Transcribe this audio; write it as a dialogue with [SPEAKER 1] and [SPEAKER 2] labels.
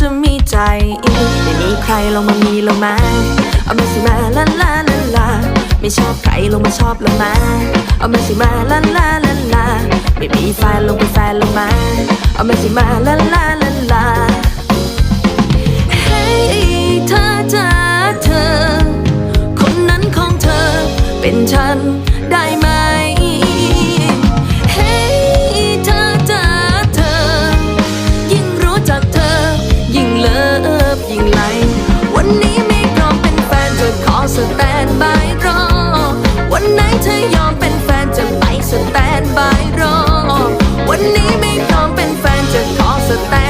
[SPEAKER 1] จะมีใจอีกไม่มีใครลงมามีลงมาเอามาสิมาลาลาลาลาไม่ชอบใครลงมาชอบลงมาเอามาสิมาลาลาลาลาไม่มีแฟนลงไปแฟนลงมาเอามาสิมาลาลาลาลาเฮ้ยเธอจ้าเธอ คนนั้นของเธอเป็นฉันได้ไหม 拜